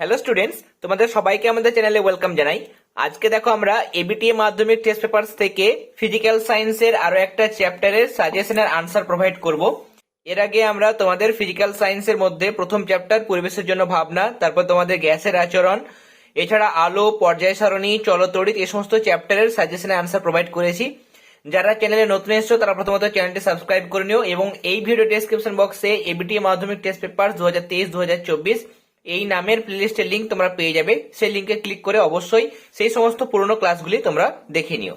Hello students তোমাদের সবাইকে আমাদের চ্যানেলে ওয়েলকাম জানাই। আজকে দেখো আমরা এবিটিএ মাধ্যমিক টেস্ট পেপারস থেকে ফিজিক্যাল সায়েন্সের আরও একটা চ্যাপ্টারের সাজেশনের আনসার প্রোভাইড করব। এর আগে আমরা তোমাদের ফিজিক্যাল সায়েন্সের মধ্যে প্রথম চ্যাপ্টার পরিবেশের জন্য ভাবনা, তারপর তোমাদের গ্যাসের আচরণ, এছাড়া আলো, পর্যায় সারণী চলতড়িৎ এই সমস্ত চ্যাপ্টারের সাজেশনের আনসার প্রোভাইড করেছি। যারা চ্যানেলে নতুন এসছো, তারা প্রথমত চ্যানেলটি সাবস্ক্রাইব করে নিও এবং এই ভিডিও ডেসক্রিপশন বক্সে এবিটিএ মাধ্যমিক টেস্ট পেপার দু হাজার তেইশ দু হাজার চব্বিশ এই নামের প্লেলিস্টের লিঙ্ক তোমরা পেয়ে যাবে। সেই লিঙ্কে ক্লিক করে অবশ্যই সেই সমস্ত পুরনো ক্লাসগুলি তোমরা দেখে নিও।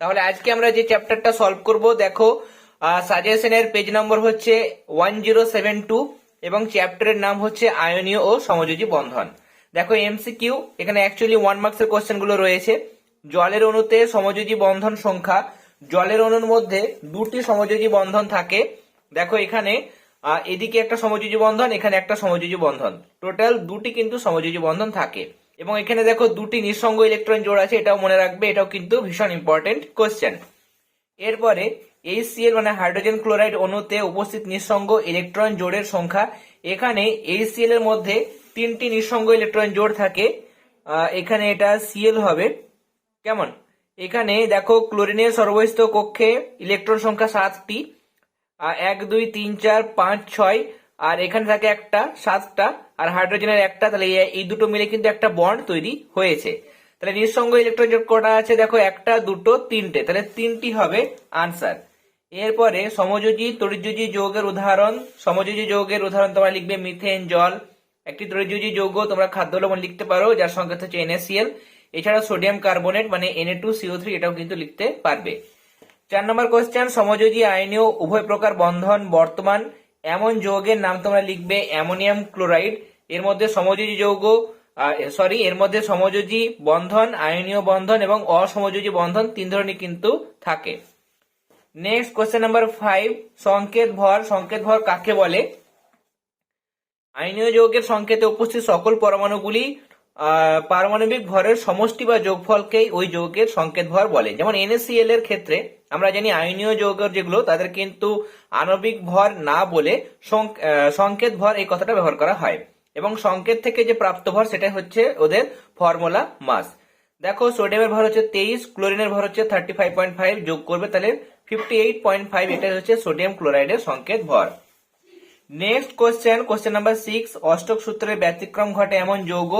তাহলে আজকে আমরা যে চ্যাপ্টারটা সলভ করব, দেখো সাজেশনের পেজ নম্বর হচ্ছে ওয়ান জিরো সেভেন টু এবং চ্যাপ্টারের নাম হচ্ছে আয়নীয় ও সমযোজী বন্ধন। দেখো এমসিকিউ এখানে অ্যাকচুয়ালি ওয়ান মার্কসের কোশ্চেনগুলো রয়েছে। জলের অণুতে সমযোজী বন্ধন সংখ্যা, জলের অণুর মধ্যে দুটি সমযোজী বন্ধন থাকে। দেখো, এখানে এদিকে একটা সমযোজী বন্ধন, এখানে একটা সমযোজী বন্ধন। টোটাল দুটি কিন্তু সমযোজী বন্ধন থাকে। এবং এখানে দেখো দুটি নিঃসঙ্গ ইলেকট্রন জোড় আছে, এটাও মনে রাখবে, এটাও কিন্তু ভীষণ ইম্পর্টেন্ট কোয়েশ্চেন এরপরে HCl মানে হাইড্রোজেন ক্লোরাইড অণুতে উপস্থিত নিঃসঙ্গ ইলেকট্রন জোড়ের সংখ্যা। এখানে HCl এর মধ্যে তিনটি নিঃসঙ্গ ইলেকট্রন জোড় থাকে। এখানে এটা Cl হবে। কেমন? এখানে দেখো ক্লোরিনের সর্বস্থ কক্ষে ইলেকট্রন সংখ্যা সাতটি। আহ, এক দুই তিন চার পাঁচ ছয় আর এখানে থাকে একটা সাতটা আর হাইড্রোজেনের একটা তাহলে এই- দুটো মিলে কিন্তু একটা বন্ড তৈরি হয়েছে। তাহলে নিঃসঙ্গ ইলেকট্রন জোট কটা আছে? দেখো একটা দুটো তিনটে। তাহলে তিনটি হবে আনসার। এরপরে সমযোজী তরিযোজী যৌগের উদাহরণ। সমযোজী যৌগের উদাহরণ তোমরা লিখবে মিথেন জল। একটি তরিযোজী যৌগ তোমরা খাদ্য লবণ লিখতে পারো যার সংকেত হচ্ছে NaCl এছাড়া সোডিয়াম কার্বনেট মানে Na2CO3 এটাও কিন্তু লিখতে পারবে। চার নম্বর কোশ্চেন সমযোজী আয়নীয় উভয় প্রকার বন্ধন বর্তমান, এমন যৌগের নাম তোমরা লিখবে অ্যামোনিয়াম ক্লোরাইড। এর মধ্যে সমযোজী যৌগ সরি এর মধ্যে সমযোজী বন্ধন, আয়নীয় বন্ধন এবং অসমযোজী বন্ধন তিন ধরনের কিন্তু থাকে। নেক্সট কোশ্চেন নাম্বার ফাইভ সংকেত ভর। সংকেত ভর কাকে বলে? আইনীয় যৌগের সংকেতে উপস্থিত সকল পরমাণুগুলি পারমাণবিক ভরের সমষ্টি বা যোগফলকেই ওই যৌগের সংকেত ভর বলে। যেমন NaCl এর ক্ষেত্রে, আমরা জানি আইনীয় যৌগের যেগুলো, তাদের কিন্তু আণবিক ভর না বলে সংকেত ভর এই কথাটা ব্যবহার করা হয়। এবং সংকেত থেকে যে প্রাপ্ত ভর সেটা হচ্ছে ওদের ফর্মুলা মাস। দেখো, সোডিয়ামের ভর হচ্ছে তেইশ, ক্লোরিনের ভর হচ্ছে থার্টি ফাইভ পয়েন্ট ফাইভ যোগ করবে, তাহলে ফিফটি এইট পয়েন্ট ফাইভ এটা হচ্ছে সোডিয়াম ক্লোরাইডের সংকেত ভর next question question number six অষ্টক সূত্রের ব্যতিক্রম ঘটে এমন যৌগ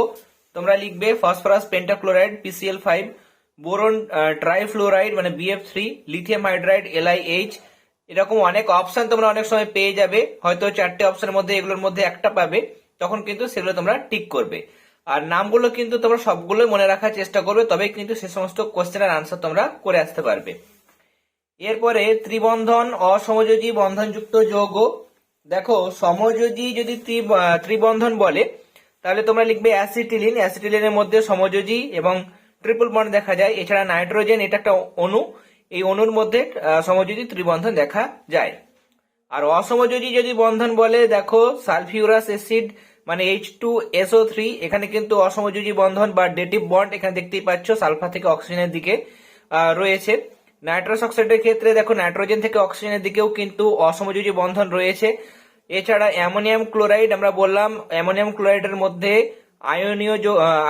তোমরা লিখবে phosphorus pentachloride PCl five boron trifluoride মানে BF three lithium hydride LiH এরকম অনেক অপশন তোমরা অনেক সময় পেয়ে যাবে। হয়তো চারটে অপশনের মধ্যে, এগুলোর মধ্যে একটা পাবে। তখন কিন্তু সেগুলো তোমরা টিক করবে। আর নামগুলো কিন্তু তোমরা সবগুলো মনে রাখার চেষ্টা করবে তবেই কিন্তু সে সমস্ত কোশ্চেনের আনসার তোমরা করে আসতে পারবে। এরপরে ত্রিবন্ধন, অসমযোজী, বন্ধনযুক্ত যৌগ। দেখো, সমযোজী যদি ত্রি- ত্রিবন্ধন বলে তাহলে তোমরা লিখবে অ্যাসিটিলিন। অ্যাসিটিলিনের মধ্যে সমযোজী এবং ট্রিপল বন্ড দেখা যায়। এছাড়া নাইট্রোজেন, এটা একটা অণু। এই অণুর মধ্যে সমযোজী ত্রিবন্ধন দেখা যায়। আর অসমযোজী যদি বন্ধন বলে, দেখো, সালফিউরাস অ্যাসিড মানে এইচ টু এসও থ্রি এখানে কিন্তু অসমযোজী বন্ধন বা ডেটিভ বন্ড এখানে দেখতেই পাচ্ছ সালফার থেকে অক্সিজেনের দিকে রয়েছে। নাইট্রাস অক্সাইডের ক্ষেত্রে, দেখো, নাইট্রোজেন থেকে অক্সিজেনের দিকেও কিন্তু অসমযোজী বন্ধন রয়েছে। এছাড়া অ্যামোনিয়াম ক্লোরাইড আমরা বললাম, অ্যামোনিয়াম ক্লোরাইডের মধ্যে আয়নীয়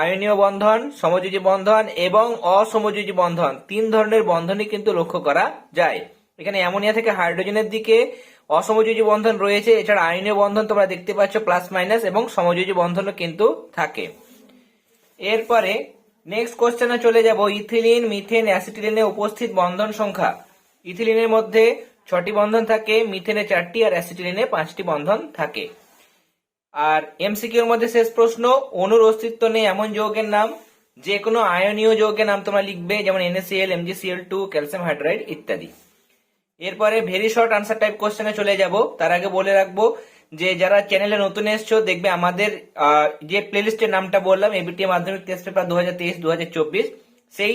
আয়নীয় বন্ধন, সমযোজী বন্ধন এবং অসমযোজী বন্ধন, তিন ধরনের বন্ধনই কিন্তু লক্ষ্য করা যায়। এখানে অ্যামোনিয়া থেকে হাইড্রোজেনের দিকে অসমযোজী বন্ধন রয়েছে, এছাড়া আয়নীয় বন্ধন তোমরা দেখতে পাচ্ছ, প্লাস মাইনাস এবং সমযোজী বন্ধনও কিন্তু থাকে। এরপরে নেক্সট কোশ্চেনে চলে যাব, ইথিলিন, মিথেন, অ্যাসিটিলিনে উপস্থিত বন্ধন সংখ্যা। ইথিলিনের মধ্যে ছটি বন্ধন থাকে, মিথেনে চারটি আর অ্যাসিটিলিনে পাঁচটি বন্ধন থাকে। আর এমসিকিউর মধ্যে শেষ প্রশ্ন, অনুর অস্তিত্ব নেই এমন যৌগের নাম যে কোনো আয়নীয় যৌগের নাম তোমরা লিখবে, যেমন NaCl MgCl2 two calcium hydride ইত্যাদি। এরপরে ভেরি শর্ট আনসার টাইপ কোশ্চেনে চলে যাব। তার আগে বলে রাখব যে, যারা চ্যানেলে নতুন এসছো, দেখবে আমাদের যে প্লেলিস্টের নামটা বললাম এবিটি মাধ্যমিক টেস্ট পেপার দু হাজার তেইশ দু হাজার চব্বিশ, সেই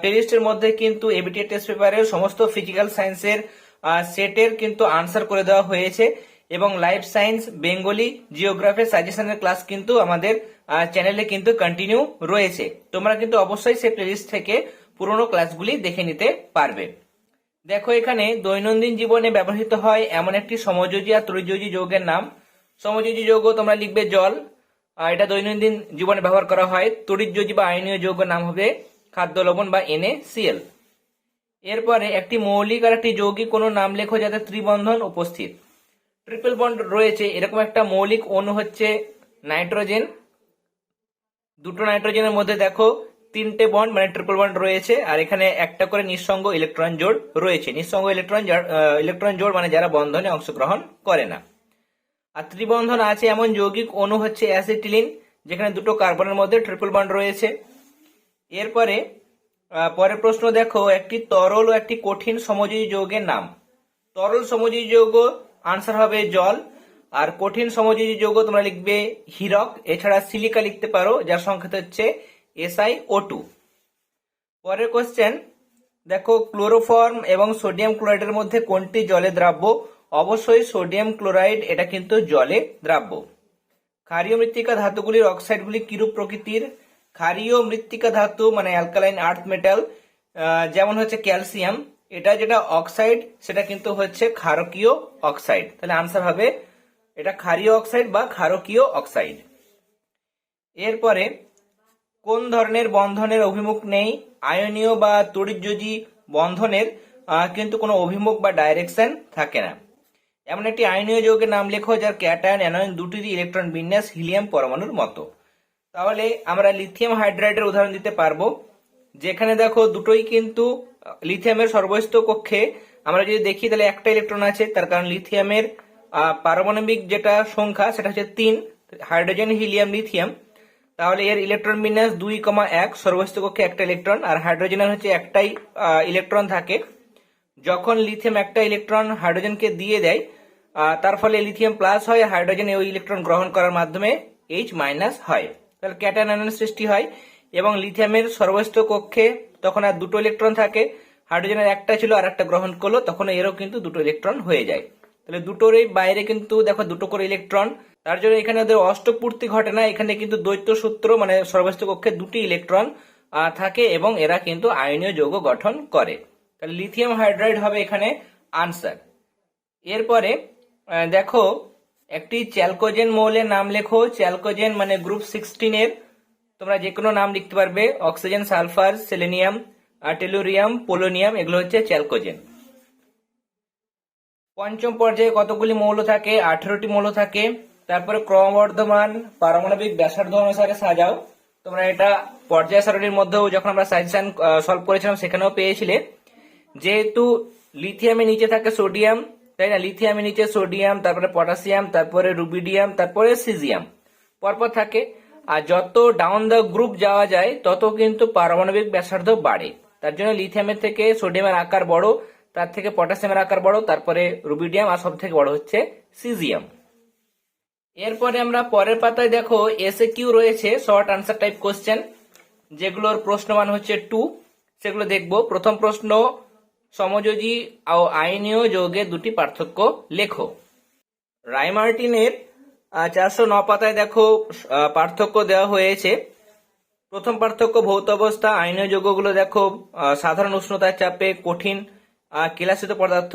প্লেলিস্টের মধ্যে কিন্তু এবিটি টেস্ট পেপারের সমস্ত ফিজিক্যাল সায়েন্সের সেটের কিন্তু আনসার করে দেওয়া হয়েছে এবং লাইফ সায়েন্স বেঙ্গলি জিওগ্রাফি সাজেশনের ক্লাস কিন্তু আমাদের চ্যানেলে কিন্তু কন্টিনিউ রয়েছে। তোমরা কিন্তু অবশ্যই সেই প্লেলিস্ট থেকে পুরোনো ক্লাসগুলি দেখে নিতে পারবে। দেখো এখানে দৈনন্দিন জীবনে ব্যবহৃত হয় এমন একটি সমযোজী আর ত্রিযোজী যৌগের নাম। সমযোজী যৌগ তোমরা লিখবে জল। এটা দৈনন্দিন জীবনে ব্যবহার করা হয়। তড়িৎযোজী বা আয়নীয় যৌগ নাম হবে খাদ্য লবণ বা NaCl এরপরে একটি মৌলিক আর একটি যৌগিক কোনো নাম লেখো যাতে ত্রিবন্ধন উপস্থিত। ট্রিপল বন্ড রয়েছে, এরকম একটা মৌলিক অণু হচ্ছে নাইট্রোজেন দুটো নাইট্রোজেনের মধ্যে দেখো, তিনটে বন্ড মানে ট্রিপল বন্ড রয়েছে, আর এখানে একটা করে নিঃসঙ্গ ইলেকট্রন জোড় রয়েছে। নিঃসঙ্গ ইলেকট্রন ইলেকট্রন জোড় মানে যারা বন্ধনে অংশগ্রহণ করে না। আর ত্রিবন্ধন আছে এমন যৌগিক অণু হচ্ছে অ্যাসিটিলিন যেখানে দুটো কার্বনের মধ্যে ট্রিপল বন্ড রয়েছে। এরপরে পরের প্রশ্ন দেখো, একটি তরল ও একটি কঠিন সমযোজী যৌগের নাম। তরল সমযোজী যৌগ আনসার হবে জল। আর কঠিন সমযোজী যৌগ তোমরা লিখবে হীরক, এছাড়া সিলিকা লিখতে পারো, যার সংখ্যা হচ্ছে এসআই ও টু পরের কোশ্চেন দেখো ক্লোরোফর্ম এবং সোডিয়াম ক্লোরাইডের মধ্যে কোনটি জলে দ্রাব্য? অবশ্যই সোডিয়াম ক্লোরাইড, এটা কিন্তু জলে দ্রাব্য। ক্ষারীয় মৃত্তিকা ধাতুগুলির অক্সাইডগুলি কিরূপ প্রকৃতির? ক্ষারীয় মৃত্তিকা ধাতু মানে অ্যালকালাইন আর্থ মেটাল যেমন হচ্ছে ক্যালসিয়াম এটা যেটা অক্সাইড সেটা কিন্তু হচ্ছে ক্ষারকীয় অক্সাইড তাহলে আনসার হবে, এটা ক্ষারীয় অক্সাইড বা ক্ষারকীয় অক্সাইড এরপরে, কোন ধরনের বন্ধনের অভিমুখ নেই? আয়নীয় বা তড়িৎযোজী বন্ধনের কিন্তু কোনো অভিমুখ বা ডাইরেকশন থাকে না। এমন একটি আয়নীয় যৌগের নাম লেখো, যার ক্যাটায়ন, অ্যানায়ন দুটিরই ইলেকট্রন বিন্যাস হিলিয়াম পরমাণুর মতো। তাহলে আমরা লিথিয়াম হাইড্রাইডের উদাহরণ দিতে পারব। যেখানে দেখো দুটোই কিন্তু লিথিয়ামের সর্বস্থ কক্ষে। আমরা যদি দেখি, তাহলে একটা ইলেকট্রন আছে, তার কারণ লিথিয়ামের পারমাণবিক যেটা সংখ্যা, সেটা হচ্ছে তিন হাইড্রোজেন হিলিয়াম লিথিয়াম তাহলে এর ইলেকট্রন বিন্যাস দুই কমা এক সর্বস্থ কক্ষে একটা ইলেকট্রন আর হাইড্রোজেনের হচ্ছে একটাই ইলেকট্রন থাকে। যখন লিথিয়াম একটা ইলেকট্রন হাইড্রোজেনকে দিয়ে দেয় তার ফলে লিথিয়াম প্লাস হয় হাইড্রোজেন ওই ইলেকট্রন গ্রহণ করার মাধ্যমে এইচ মাইনাস হয়। তাহলে ক্যাটায়ন সৃষ্টি হয় এবং লিথিয়ামের সর্বস্থ কক্ষে তখন আর দুটো ইলেকট্রন থাকে। হাইড্রোজেনের একটা ছিল আর একটা গ্রহণ করল, তখন এরও কিন্তু দুটো ইলেকট্রন হয়ে যায়। তাহলে দুটোরই বাইরে কিন্তু দেখো দুটো করে ইলেকট্রন। তার জন্য এখানে ওদের অষ্টপূর্তি ঘটে না, এখানে কিন্তু দ্বৈত সূত্র মানে সর্বস্থ কক্ষে দুটি ইলেকট্রন থাকে এবং এরা কিন্তু আয়নীয় যৌগ গঠন করে। তাহলে লিথিয়াম হাইড্রাইড হবে এখানে আনসার। এরপরে দেখো একটি চ্যালকোজেন মৌলের নাম লেখো। চ্যালকোজেন মানে গ্রুপ সিক্সটিনের তোমরা যে কোনো নাম লিখতে পারবে। Oxygen, sulphur, selenium tellurium polonium, এগুলো হচ্ছে চ্যালকোজেন। পঞ্চম পর্যায়ে কতগুলি মৌল থাকে? আঠেরোটি মৌল থাকে। তারপরে ক্রমবর্ধমান, পারমাণবিক ব্যাসার্ধ অনুসারে সাজাও। তোমরা এটা পর্যায় সারণীর মধ্যেও যখন আমরা সাজেশন সলভ করেছিলাম, সেখানেও পেয়েছিলে। যেহেতু লিথিয়ামের নিচে থাকে সোডিয়াম তাই না? লিথিয়ামের নিচে সোডিয়াম, তারপরে পটাশিয়াম, তারপরে রুবিডিয়াম, তারপরে সিজিয়াম। পরপর থাকে। আর যত ডাউন দ্য গ্রুপ যাওয়া যায়, তত কিন্তু পারমাণবিক ব্যাসার্ধ বাড়ে। তার জন্য লিথিয়ামের থেকে সোডিয়ামের আকার বড়, তার থেকে পটাশিয়ামের আকার বড়, তারপরে রুবিডিয়াম, আর সব থেকে বড় হচ্ছে সিজিয়াম। এরপরে আমরা পরের পাতায় দেখো এসে কিউ রয়েছে শর্ট আনসার টাইপ কোশ্চেন যেগুলোর প্রশ্নমান হচ্ছে টু সেগুলো দেখব। প্রথম প্রশ্ন সমযোজী ও আইনীয় যৌগের দুটি পার্থক্য লেখো। রাইমার্টিনের চারশো ন পাতায় দেখো পার্থক্য দেওয়া হয়েছে। প্রথম পার্থক্য, ভৌত অবস্থা, আইনীয় যৌগগুলো দেখো সাধারণ উষ্ণতার চাপে কঠিন কেলাসিত পদার্থ।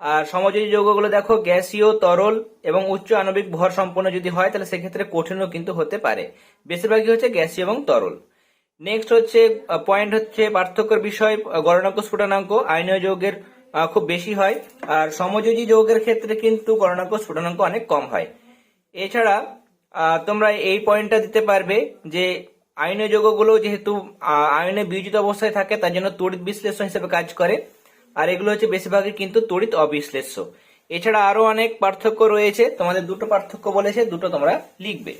আর সমযোজী যৌগগুলো দেখো, গ্যাসীয়, তরল এবং উচ্চ আণবিক ভর সম্পন্ন যদি হয়, তাহলে সেক্ষেত্রে কঠিনও কিন্তু হতে পারে। বেশিরভাগই হচ্ছে গ্যাসীয় এবং তরল। নেক্সট হচ্ছে পয়েন্ট হচ্ছে পার্থক্যের বিষয় গণনাঙ্ক, স্ফুটনাঙ্ক। আইনীয় যৌগের খুব বেশি হয়। আর সমযোজী যৌগের ক্ষেত্রে কিন্তু গণনাঙ্ক, স্ফুটনাঙ্ক অনেক কম হয়। এছাড়া তোমরা এই পয়েন্টটা দিতে পারবে যে আইনীয় যৌগগুলো যেহেতু আয়নে বিয়োজিত অবস্থায় থাকে, তার জন্য তড়িৎ বিশ্লেষণ হিসেবে কাজ করে। আর এগুলো হচ্ছে বেশিরভাগই কিন্তু তড়িৎ অবিশ্লেষ্য। এছাড়া আরও অনেক পার্থক্য রয়েছে। তোমাদের দুটো পার্থক্য বলেছে, দুটো তোমরা লিখবে।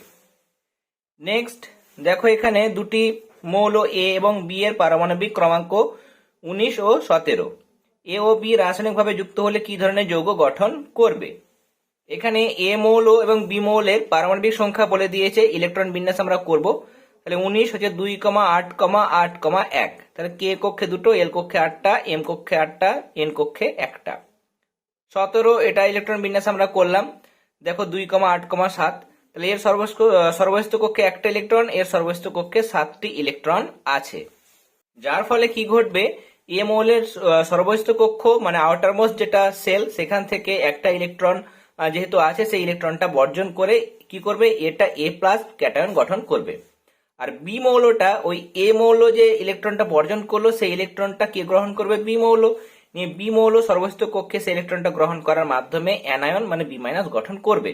নেক্সট দেখো এখানে দুটি মৌল এ এবং বি এর পারমাণবিক ক্রমাঙ্ক উনিশ ও সতেরো। এ ও বি রাসায়নিকভাবে যুক্ত হলে কি ধরনের যৌগ গঠন করবে? এখানে এ মৌল এবং বি মৌলের পারমাণবিক সংখ্যা বলে দিয়েছে ইলেকট্রন বিন্যাস আমরা করব। তাহলে উনিশ হচ্ছে দুই কমা আট কমা আট কমা এক। তাহলে কে কক্ষে দুটো, এল কক্ষে আটটা, এম কক্ষে আটটা, এন কক্ষে একটা। সতেরো, এটা ইলেকট্রন বিন্যাস আমরা করলাম। দেখো দুই কমা আট কমা সাত। তাহলে এর সর্বস্থ কক্ষে একটা ইলেকট্রন, এর সর্বস্থ কক্ষে সাতটি ইলেকট্রন আছে। যার ফলে কি ঘটবে? এ মৌলের সর্বস্থ কক্ষ মানে আউটারমোস্ট যেটা সেল সেখান থেকে একটা ইলেকট্রন যেহেতু আছে, সেই ইলেকট্রনটা বর্জন করে কি করবে? এটা এ প্লাস ক্যাটায়ন গঠন করবে। আর বি মৌলটা ওই এ মৌল যে ইলেকট্রনটা বর্জন করল, সেই ইলেকট্রনটা কে গ্রহণ করবে? বি মৌল। নিয়ে বি মৌল সর্বস্থ কক্ষে সেই ইলেকট্রনটা গ্রহণ করার মাধ্যমে অ্যানায়ন মানে বি মাইনাস গঠন করবে।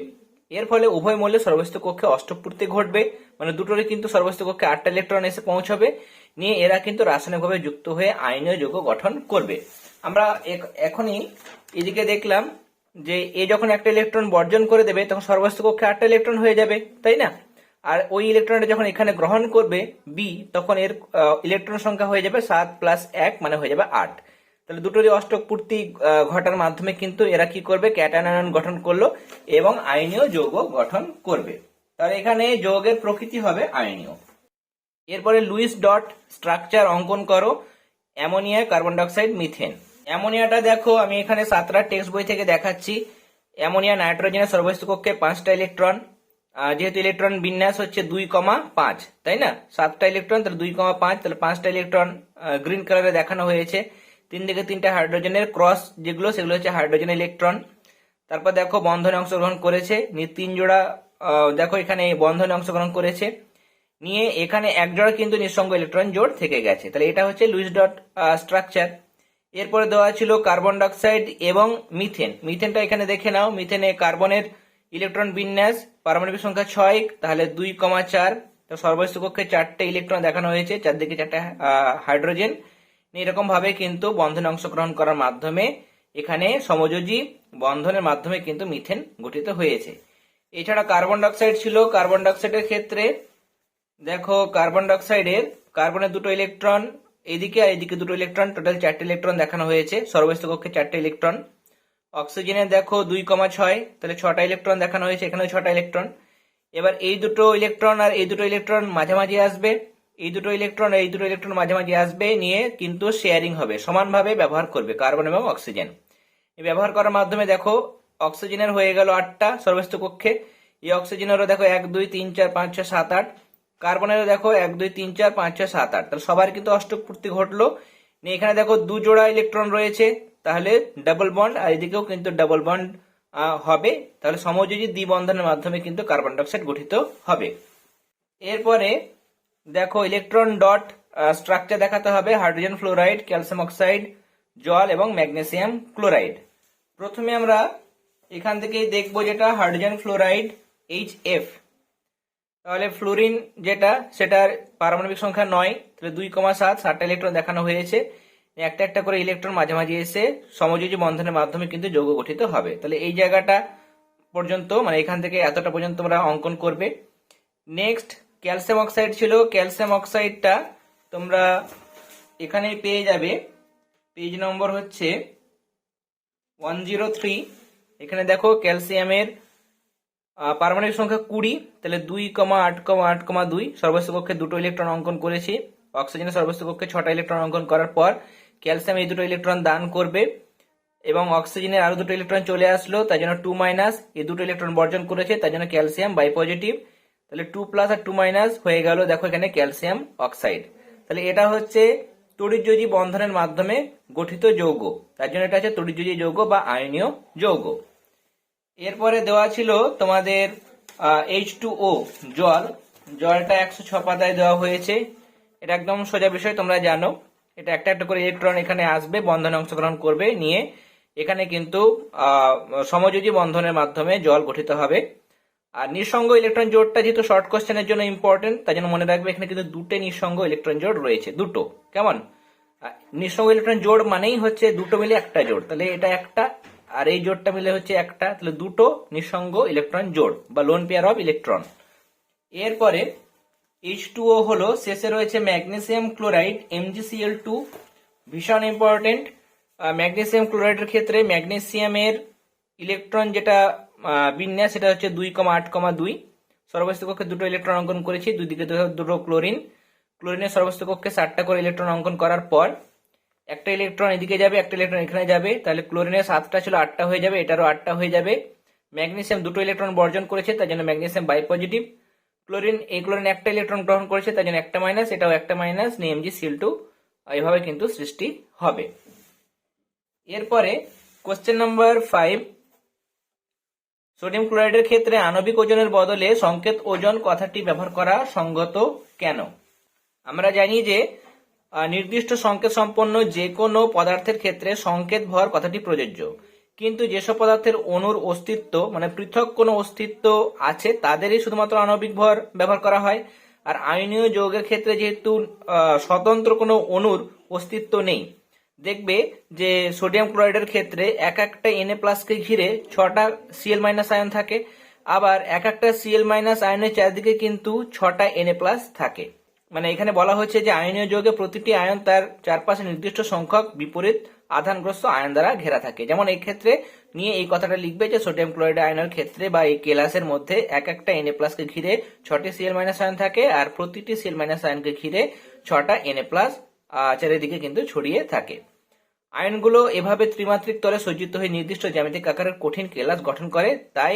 এর ফলে উভয় মৌলের সর্বস্থ কক্ষে অষ্টপূর্তি ঘটবে। মানে দুটোরই কিন্তু সর্বস্থ কক্ষে আটটা ইলেকট্রন এসে পৌঁছবে। নিয়ে এরা কিন্তু রাসায়নিকভাবে যুক্ত হয়ে আয়নীয় যৌগ গঠন করবে। আমরা এখনই এদিকে দেখলাম যে এ যখন একটা ইলেকট্রন বর্জন করে দেবে, তখন সর্বস্থ কক্ষে আটটা ইলেকট্রন হয়ে যাবে, তাই না? আর ওই ইলেকট্রনটা যখন এখানে গ্রহণ করবে বি তখন এর ইলেকট্রন সংখ্যা হয়ে যাবে সাত প্লাস এক মানে হয়ে যাবে আট। তাহলে দুটোরই অষ্টক পূর্তি ঘটার মাধ্যমে কিন্তু এরা কি করবে? ক্যাটায়ন গঠন করল এবং আয়নীয় যৌগ গঠন করবে। তাহলে এখানে যৌগের প্রকৃতি হবে আয়নীয় এরপরে লুইস ডট স্ট্রাকচার অঙ্কন করো। Ammonia, carbon dioxide, methane. অ্যামোনিয়াটা দেখো, আমি এখানে সাতটা টেক্সট বই থেকে দেখাচ্ছি। অ্যামোনিয়া নাইট্রোজেনের সর্বস্থ কক্ষে পাঁচটা ইলেকট্রন। যেহেতু ইলেকট্রন বিন্যাস হচ্ছে দুই কমা পাঁচ, তাই না? সাতটা ইলেকট্রন, তাহলে দুই কমা পাঁচ, তাহলে পাঁচটা ইলেকট্রন গ্রিন কালারে দেখানো হয়েছে। তিন দিকে তিনটা হাইড্রোজেনের ক্রস যেগুলো, সেগুলো হচ্ছে হাইড্রোজেন ইলেকট্রন। তারপর দেখো বন্ধনে অংশগ্রহণ করেছে, নিয়ে তিন জোড়া দেখো এখানে বন্ধনে অংশগ্রহণ করেছে। নিয়ে এখানে এক জোড়া কিন্তু নিঃসঙ্গ ইলেকট্রন জোড় থেকে গেছে। তাহলে এটা হচ্ছে লুইস ডট স্ট্রাকচার। এরপরে দেওয়া ছিল কার্বন ডাইঅক্সাইড এবং মিথেন। মিথেনটা এখানে দেখে নাও। মিথেনে কার্বনের ইলেকট্রন বিন্যাস, পারমাণবিক সংখ্যা ছয়, তাহলে দুই কমা চার। তো সর্বস্থ কক্ষে চারটে ইলেকট্রন দেখানো হয়েছে, চারদিকে চারটে হাইড্রোজেন। এরকম ভাবে কিন্তু বন্ধনে অংশগ্রহণ করার মাধ্যমে এখানে সমযোজী বন্ধনের মাধ্যমে কিন্তু মিথেন গঠিত হয়েছে। এছাড়া কার্বন ডাইঅক্সাইড ছিল, কার্বন ডাইঅক্সাইডের ক্ষেত্রে দেখো, কার্বন ডাইঅক্সাইডের কার্বনের দুটো ইলেকট্রন, এদিকে আর এদিকে দুটো ইলেকট্রন, টোটাল চারটে ইলেকট্রন দেখানো হয়েছে সর্বস্থ কক্ষে চারটে ইলেকট্রন। অক্সিজেনে দেখো দুই কমা ছয়, তাহলে ছটা ইলেকট্রন দেখানো হয়েছে, এখানেও ছটা ইলেকট্রন। এবার এই দুটো ইলেকট্রন আর এই দুটো ইলেকট্রন মাঝামাঝি আসবে। এই দুটো ইলেকট্রন এই দুটো ইলেকট্রন মাঝামাঝি আসবে, নিয়ে কিন্তু শেয়ারিং হবে, সমানভাবে ব্যবহার করবে কার্বন এবং অক্সিজেন ব্যবহার করার মাধ্যমে দেখো অক্সিজেনের হয়ে গেল আটটা সর্বস্থ কক্ষে। এই অক্সিজেনেরও দেখো এক, দুই, তিন, চার, পাঁচ, ছয়, সাত, আট। কার্বনেরও দেখো এক, দুই, তিন, চার, পাঁচ, ছয়, সাত, আট। তাহলে সবার কিন্তু অষ্টক পূর্তি ঘটলো। নিয়ে এখানে দেখো দু জোড়া ইলেকট্রন রয়েছে, তাহলে ডাবল বন্ড আর এদিকেও কিন্তু ডাবল বন্ড হবে। তাহলে সমযোজী দ্বিবন্ধনের মাধ্যমে কিন্তু কার্বন ডাইঅক্সাইড গঠিত হবে। এরপরে দেখো ইলেকট্রন ডট স্ট্রাকচার দেখাতে হবে হাইড্রোজেন ফ্লোরাইড ক্যালসিয়াম অক্সাইড জল এবং ম্যাগনেসিয়াম ক্লোরাইড প্রথমে আমরা এখান থেকেই দেখব যেটা হাইড্রোজেন ফ্লোরাইড এইচ এফ তাহলে ফ্লোরিন যেটা, সেটার পারমাণবিক সংখ্যা নয়, তাহলে দুই কমা সাত, সাতটা ইলেকট্রন দেখানো হয়েছে। একটা একটা করে ইলেকট্রন মাঝামাঝি এসে সমযোজী বন্ধনের মাধ্যমে কিন্তু যৌগ গঠিত হবে। তাহলে এই জায়গাটা পর্যন্ত মানে এখান থেকে এতটা পর্যন্ত তোমরা অঙ্কন করবে। নেক্সট ক্যালসিয়াম অক্সাইড ছিল, ক্যালসিয়াম অক্সাইডটা তোমরা এখানেই পেয়ে যাবে। পেজ নম্বর হচ্ছে ওয়ান জিরো থ্রি। এখানে দেখো ক্যালসিয়ামের পারমাণবিক সংখ্যা কুড়ি, তাহলে দুই কমা আট কমা আট কমা দুই কক্ষে দুটো ইলেকট্রন অঙ্কন করেছি। অক্সিজেনের কক্ষে ছটা ইলেকট্রন অঙ্কন করার পর ক্যালসিয়াম এই দুটো ইলেকট্রন দান করবে এবং অক্সিজেনের আরও দুটো ইলেকট্রন চলে আসলো তাই জন্য টু মাইনাস এই দুটো ইলেকট্রন বর্জন করেছে তাই জন্য ক্যালসিয়াম বাই পজিটিভ তাহলে টু প্লাস আর টু মাইনাস হয়ে গেল, দেখো এখানে ক্যালসিয়াম অক্সাইড তাহলে এটা হচ্ছে তড়িৎযোজী বন্ধনের মাধ্যমে গঠিত যৌগ। তার জন্য এটা হচ্ছে তড়িৎযোজী যৌগ বা আয়নীয় যৌগ। এরপরে দেওয়া ছিল তোমাদের এইচ টু ও জল। জলটা একশো ছ পাতায় দেওয়া হয়েছে। এটা একদম সোজা বিষয়, তোমরা জানো। এটা একটা একটা করে ইলেকট্রন এখানে আসবে, বন্ধনে অংশগ্রহণ করবে, নিয়ে এখানে কিন্তু সমযোজী বন্ধনের মাধ্যমে জল গঠিত হবে। আর নিঃসঙ্গ ইলেকট্রন জোড়টা যেহেতু শর্ট কোশ্চেনের জন্য ইম্পর্টেন্ট তাই জন্য মনে রাখবে এখানে কিন্তু দুটো নিঃসঙ্গ ইলেকট্রন জোড় রয়েছে, দুটো, কেমন? নিঃসঙ্গ ইলেকট্রন জোড় মানেই হচ্ছে দুটো মিলে একটা জোড় তাহলে এটা একটা, আর এই জোড়টা মিলে হচ্ছে একটা, তাহলে দুটো নিঃসঙ্গ ইলেকট্রন জোড় বা লোন পেয়ার অফ ইলেকট্রন এরপরে এইচ টু ও হলো, শেষে রয়েছে ম্যাগনেসিয়াম ক্লোরাইড এমজিসিএল টু ভীষণ ইম্পর্টেন্ট ম্যাগনেসিয়াম ক্লোরাইডের ক্ষেত্রে ম্যাগনেসিয়ামের ইলেকট্রন যেটা বিন্যাস সেটা হচ্ছে দুই কমা আট কমা দুই। সর্বস্থ কক্ষে দুটো ইলেকট্রন অঙ্কন করেছি দুই দিকে দুটো- ক্লোরিন ক্লোরিনের সর্বস্থ কক্ষে ষাটটা করে ইলেকট্রন অঙ্কন করার পর একটা ইলেকট্রন এদিকে যাবে, একটা ইলেকট্রন এখানে যাবে। তাহলে ক্লোরিনের সাতটা ছিল, আটটা হয়ে যাবে, এটারও আটটা হয়ে যাবে। ম্যাগনেসিয়াম দুটো ইলেকট্রন বর্জন করেছে, তার জন্য ম্যাগনেসিয়াম বাই পজিটিভ ক্লোরিন এই ক্লোরিন একটা ইলেকট্রন গ্রহণ করেছে, তার জন্য একটা মাইনাস এটাও একটা মাইনাস নিয়ে এমজি সিল টু এইভাবে কিন্তু সৃষ্টি হবে। এরপরে কোশ্চেন নাম্বার ফাইভ সোডিয়াম ক্লোরাইডের ক্ষেত্রে আণবিক ওজনের বদলে সংকেত ওজন কথাটি ব্যবহার করা সঙ্গত কেন? আমরা জানি যে নির্দিষ্ট সংকেত সম্পন্ন যে কোনো পদার্থের ক্ষেত্রে সংকেত ভর কথাটি প্রযোজ্য। কিন্তু যেসব পদার্থের অণুর অস্তিত্ব মানে পৃথক কোনো অস্তিত্ব আছে, তাদেরই শুধুমাত্র আণবিক ভর ব্যবহার করা হয়। আর আইনীয় যৌগের ক্ষেত্রে যেহেতু স্বতন্ত্র কোনো অণুর অস্তিত্ব নেই দেখবে যে সোডিয়াম ক্লোরাইডের ক্ষেত্রে এক একটা এনএ প্লাসকে ঘিরে ছটা সিএল মাইনাস আয়ন থাকে, আবার এক একটা সিএল মাইনাস আয়নের চারদিকে কিন্তু ছটা এনএ প্লাস থাকে। মানে এখানে বলা হচ্ছে যে আয়নীয় যৌগে প্রতিটি আয়ন তার চারপাশে নির্দিষ্ট সংখ্যক বিপরীত আধানগ্রস্ত আয়ন দ্বারা ঘেরা থাকে। যেমন এই ক্ষেত্রে নিয়ে এই কথাটা লিখবে যে সোডিয়াম ক্লোরাইড আয়নের ক্ষেত্রে বা এই কেলাসের মধ্যে এক একটা এনএ প্লাসকে ঘিরে ছটি সিএল মাইনাস আয়ন থাকে, আর প্রতিটি সিএল মাইনাস আয়নকে ঘিরে ছটা এনএ প্লাস চারিদিকে কিন্তু ছড়িয়ে থাকে। আয়নগুলো এভাবে ত্রিমাত্রিক তলে সজ্জিত হয়ে নির্দিষ্ট জ্যামিতিক আকারের কঠিন কেলাস গঠন করে, তাই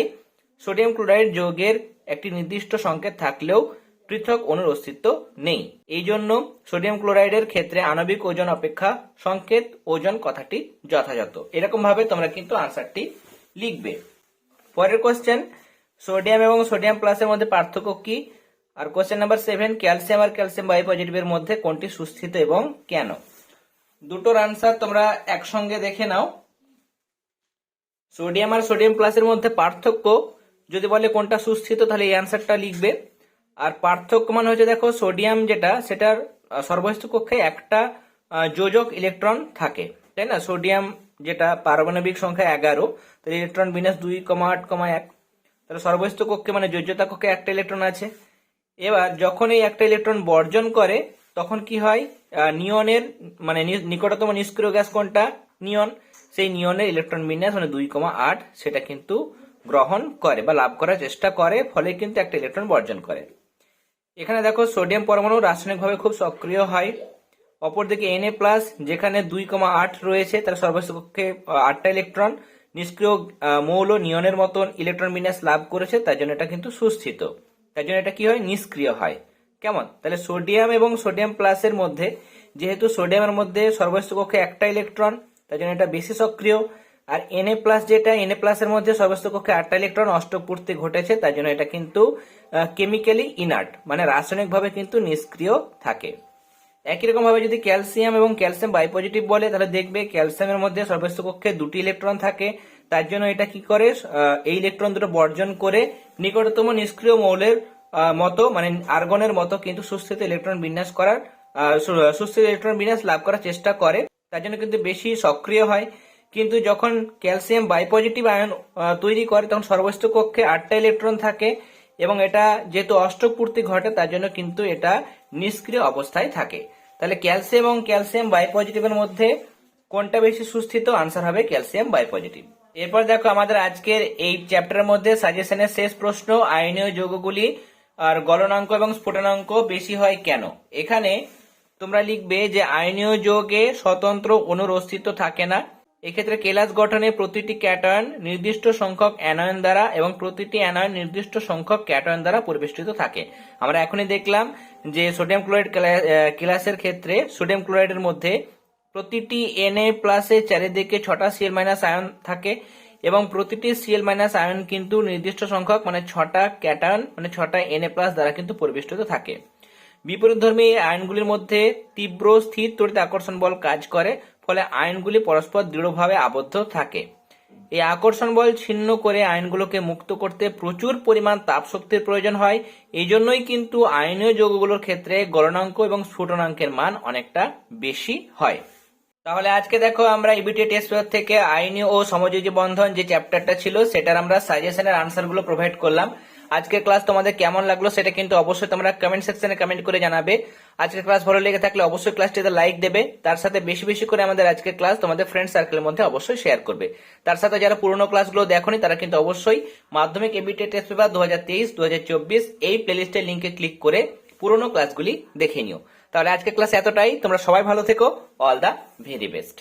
সোডিয়াম ক্লোরাইড যৌগের একটি নির্দিষ্ট সংকেত থাকলেও পৃথক অণুর অস্তিত্ব নেই। এই জন্য সোডিয়াম ক্লোরাইডের ক্ষেত্রে আণবিক ওজন অপেক্ষা সংকেত ওজন কথাটি যথাযথ। এরকম ভাবে তোমরা কিন্তু আনসারটি লিখবে। পরের কোশ্চেন সোডিয়াম এবং সোডিয়াম প্লাসের মধ্যে পার্থক্য কি? আর কোশ্চেন নাম্বার সেভেন ক্যালসিয়াম আর ক্যালসিয়াম বাই পজিটিভের মধ্যে কোনটি সুস্থিত এবং কেন? দুটোর আনসার তোমরা একসঙ্গে দেখে নাও। সোডিয়াম আর সোডিয়াম প্লাসের মধ্যে পার্থক্য, যদি বলে কোনটা সুস্থিত, তাহলে এই অ্যান্সারটা লিখবে। আর পার্থক্য মানে হচ্ছে দেখো সোডিয়াম যেটা, সেটার সর্বস্থ কক্ষে একটা যোজক ইলেকট্রন থাকে, তাই না? সোডিয়াম যেটা পারমাণবিক সংখ্যা এগারো, তাহলে ইলেকট্রন বিন্যাস দুই, কমা আট, কমা এক। তাহলে সর্বস্থ কক্ষে মানে যোজ্যতা কক্ষে একটা ইলেকট্রন আছে। এবার যখন এই একটা ইলেকট্রন বর্জন করে তখন কি হয়? নিয়নের মানে নিকটতম নিষ্ক্রিয় গ্যাস কোনটা? নিয়ন। সেই নিয়নের ইলেকট্রন বিন্যাস মানে দুই কমা আট সেটা কিন্তু গ্রহণ করে বা লাভ করার চেষ্টা করে ফলে কিন্তু একটা ইলেকট্রন বর্জন করে। এখানে দেখো সোডিয়াম পরমাণু রাসায়নিকভাবে খুব সক্রিয় হয়। অপরদিকে এনএ প্লাস যেখানে দুই কমা আট রয়েছে তার আহ, আটটা ইলেকট্রন নিষ্ক্রিয় মৌল নিয়নের মতন ইলেকট্রন বিন্যাস লাভ করেছে তার জন্য এটা কিন্তু সুস্থিত। তার জন্য এটা কি হয়? নিষ্ক্রিয় হয়। কেমন? তাহলে সোডিয়াম এবং সোডিয়াম প্লাসের মধ্যে, যেহেতু সোডিয়ামের মধ্যে সর্বোচ্চ কক্ষে একটা ইলেকট্রন তার জন্য এটা বেশি সক্রিয়। আর এনএ প্লাস যেটা এনএ প্লাসের মধ্যে সর্বোচ্চ কক্ষে আটটা ইলেকট্রন অষ্টপূর্তি ঘটেছে, তার জন্য এটা কিন্তু কেমিক্যালি ইনার্ট মানে রাসায়নিকভাবে কিন্তু নিষ্ক্রিয় থাকে। একই রকম ভাবে যদি ক্যালসিয়াম এবং ক্যালসিয়াম বাই পজিটিভ বলে, তাহলে দেখবে ক্যালসিয়ামের মধ্যে সর্বোচ্চ কক্ষে দুটি ইলেকট্রন থাকে। তার জন্য এটা কি করে? এই ইলেকট্রন দুটো বর্জন করে নিকটতম নিষ্ক্রিয় মৌলের মতো মানে আর্গনের মতো কিন্তু সুস্থিত ইলেকট্রন বিন্যাস করার সুস্থিত ইলেকট্রন বিন্যাস লাভ করার চেষ্টা করে। তার জন্য কিন্তু বেশি সক্রিয় হয়। কিন্তু যখন ক্যালসিয়াম বাইপজিটিভ আয়ন তৈরি করে, তখন সর্বোচ্চ কক্ষে আটটা ইলেকট্রন থাকে এবং এটা যেহেতু অষ্টপূর্তি ঘটে, তার জন্য কিন্তু এটা নিষ্ক্রিয় অবস্থায় থাকে। তাহলে ক্যালসিয়াম এবং ক্যালসিয়াম বাই পজিটিভের মধ্যে কোনটা বেশি সুস্থিত? আনসার হবে ক্যালসিয়াম বাই পজিটিভ এরপর দেখো আমাদের আজকের এই চ্যাপ্টারের মধ্যে সাজেশনের শেষ প্রশ্ন আয়নীয় যৌগগুলি আর গলনাঙ্ক এবং স্ফুটনাঙ্ক বেশি হয় কেন? এখানে তোমরা লিখবে যে আয়নীয় যৌগে স্বতন্ত্র অণুর অস্তিত্ব থাকে না। এক্ষেত্রে কেলাস গঠনে প্রতিটি ক্যাটায়ন নির্দিষ্ট সংখ্যক অ্যানায়ন দ্বারা এবং প্রতিটি অ্যানায়ন নির্দিষ্ট সংখ্যক ক্যাটায়ন দ্বারা পরিবেষ্টিত থাকে। আমরা এখনই দেখলাম যে সোডিয়াম ক্লোরাইড কেলাসের ক্ষেত্রে সোডিয়াম ক্লোরাইডের মধ্যে প্রতিটি এনএ প্লাসের চারিদিকে ছটা সিএল মাইনাস আয়ন থাকে এবং প্রতিটি সিএল মাইনাস আয়ন কিন্তু নির্দিষ্ট সংখ্যক মানে ছটা ক্যাটায়ন মানে ছটা এনএ প্লাস দ্বারা কিন্তু পরিবেষ্টিত থাকে। বিপরীতধর্মী আয়নগুলির মধ্যে তীব্র স্থির তড়িৎ আকর্ষণ বল কাজ করে, ফলে আয়নগুলি পরস্পর দৃঢ়ভাবে আবদ্ধ থাকে। এই আকর্ষণ বল ছিন্ন করে আয়নগুলোকে মুক্ত করতে প্রচুর পরিমাণ তাপ শক্তির প্রয়োজন হয়। এই জন্যই কিন্তু আয়নীয় যৌগগুলোর ক্ষেত্রে গলনাঙ্ক এবং স্ফুটনাঙ্কের মান অনেকটা বেশি হয়। তাহলে আজকে দেখো আমরা ইবিটি টেস্ট পেপার থেকে আইনি ও সমযোজী বন্ধন যে চ্যাপ্টারটা ছিল, সেটার আমরা সাজেশনের আনসারগুলো প্রোভাইড করলাম। আজকের ক্লাস তোমাদের কেমন লাগল সেটা কিন্তু অবশ্যই তোমরা কমেন্ট সেকশনে কমেন্ট করে জানাবে। আজকের ক্লাস ভালো লেগে থাকলে অবশ্যই ক্লাসটিতে লাইক দেবে। তার সাথে বেশি বেশি করে আমাদের আজকের ক্লাস তোমাদের ফ্রেন্ড সার্কেলের মধ্যে অবশ্যই শেয়ার করবে। তার সাথে যারা পুরোনো ক্লাসগুলো দেখোনি, তারা কিন্তু অবশ্যই মাধ্যমিক এবিটি টেস্ট পেপার দু হাজার তেইশ দু হাজার চব্বিশ এই প্লেলিস্টের লিঙ্কে ক্লিক করে পুরোনো ক্লাসগুলি দেখে নিও। তাহলে আজকের ক্লাস এতটাই। তোমরা সবাই ভালো থেকো। All the very best